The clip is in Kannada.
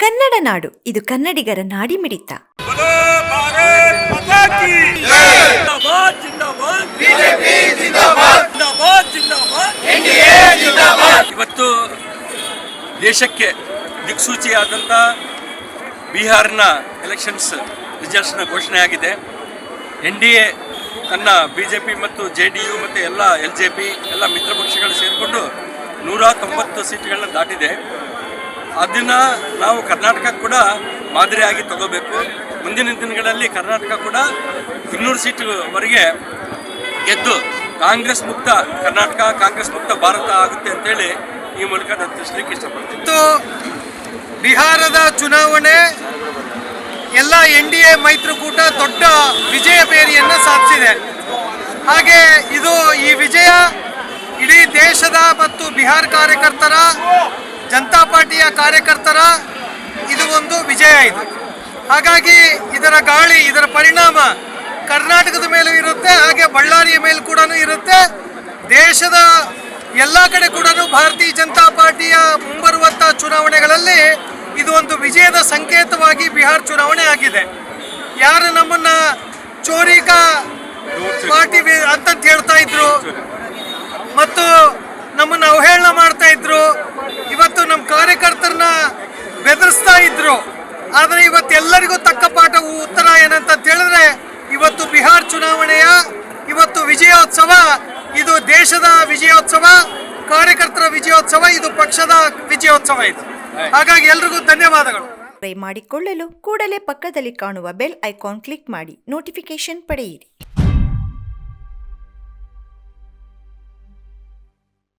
ಕನ್ನಡ ನಾಡು, ಇದು ಕನ್ನಡಿಗರ ನಾಡಿ ಮಿಡಿತ ಇವತ್ತು ದೇಶಕ್ಕೆ ದಿಕ್ಸೂಚಿಯಾದಂಥ ಬಿಹಾರ್ನ ಎಲೆಕ್ಷನ್ಸ್ ರಿಸಲ್ಟ್ಸ್ನ ಘೋಷಣೆ ಆಗಿದೆ ಎನ್ ಡಿ ಎ ತನ್ನ ಬಿ ಜೆ ಪಿ ಮತ್ತು ಜೆ ಡಿ ಯು ಮತ್ತು ಎಲ್ಲ ಎಲ್ ಜೆ ಪಿ, ಎಲ್ಲ ಮಿತ್ರ ಪಕ್ಷಗಳು ಸೇರಿಕೊಂಡು ನೂರ ತೊಂಬತ್ತು ಸೀಟ್ಗಳನ್ನ ದಾಟಿದೆ. ಅದನ್ನು ನಾವು ಕರ್ನಾಟಕ ಕೂಡ ಮಾದರಿಯಾಗಿ ತಗೋಬೇಕು. ಮುಂದಿನ ದಿನಗಳಲ್ಲಿ ಕರ್ನಾಟಕ ಕೂಡ ಇನ್ನೂರು ಸೀಟ್ವರೆಗೆ ಗೆದ್ದು ಕಾಂಗ್ರೆಸ್ ಮುಕ್ತ ಕರ್ನಾಟಕ, ಕಾಂಗ್ರೆಸ್ ಮುಕ್ತ ಭಾರತ ಆಗುತ್ತೆ ಅಂತೇಳಿ ಈ ಮೂಲಕ ನಾನು ತಿಳಿಸ್ಲಿಕ್ಕೆ ಇಷ್ಟಪಡ್ತೀನಿ. ಬಿಹಾರದ ಚುನಾವಣೆ, ಎಲ್ಲ ಎನ್ ಡಿ ಎ ಮೈತ್ರಿಕೂಟ ದೊಡ್ಡ ವಿಜಯ ಬೇರಿಯನ್ನು ಸಾಧಿಸಿದೆ. ಹಾಗೆ ಇದು ಈ ವಿಜಯ ಇಡೀ ದೇಶದ ಮತ್ತು ಬಿಹಾರ್ ಕಾರ್ಯಕರ್ತರ ಕಾರ್ಯಕರ್ತರ ಇದು ಒಂದು ವಿಜಯ ಇದು. ಹಾಗಾಗಿ ಇದರ ಗಾಳಿ, ಇದರ ಪರಿಣಾಮ ಕರ್ನಾಟಕದ ಮೇಲೂ ಇರುತ್ತೆ, ಹಾಗೆ ಬಳ್ಳಾರಿಯ ಮೇಲೂ ಕೂಡ ಇರುತ್ತೆ. ದೇಶದ ಎಲ್ಲ ಕಡೆ ಕೂಡ ಭಾರತೀಯ ಜನತಾ ಪಾರ್ಟಿಯ ಮುಂಬರುವಂಥ ಚುನಾವಣೆಗಳಲ್ಲಿ ಇದು ಒಂದು ವಿಜಯದ ಸಂಕೇತವಾಗಿ ಬಿಹಾರ್ ಚುನಾವಣೆ ಆಗಿದೆ. ಯಾರು ನಮ್ಮನ್ನ ಚೋರಿಕಾ ಪಾರ್ಟಿ ಅಂತ ಹೇಳ್ತಾ ಇದ್ರು ಮತ್ತು ನಮ್ಮನ್ನ ಅವಹೇಳನ ಮಾಡ್ತಾ ಇದ್ರು ಇವತ್ತು ನಮ್ಮ ಕಾರ್ಯಕರ್ತರನ್ನ ಇದ್ರು ಆದರೆ ಇವತ್ತು ಎಲ್ಲರಿಗೂ ತಕ್ಕ ಪಾಠ ಉತ್ತರ ಏನಂತ ಹೇಳಿದ್ರೆ ಇವತ್ತು ಬಿಹಾರ್ ಚುನಾವಣೆಯ, ಇವತ್ತು ವಿಜಯೋತ್ಸವ, ಇದು ದೇಶದ ವಿಜಯೋತ್ಸವ, ಕಾರ್ಯಕರ್ತರ ವಿಜಯೋತ್ಸವ, ಇದು ಪಕ್ಷದ ವಿಜಯೋತ್ಸವ ಇದು. ಹಾಗಾಗಿ ಎಲ್ರಿಗೂ ಧನ್ಯವಾದಗಳು. ಮಾಡಿಕೊಳ್ಳಲು ಕೂಡಲೇ ಪಕ್ಕದಲ್ಲಿ ಕಾಣುವ ಬೆಲ್ ಐಕಾನ್ ಕ್ಲಿಕ್ ಮಾಡಿ, ನೋಟಿಫಿಕೇಶನ್ ಪಡೆಯಿರಿ.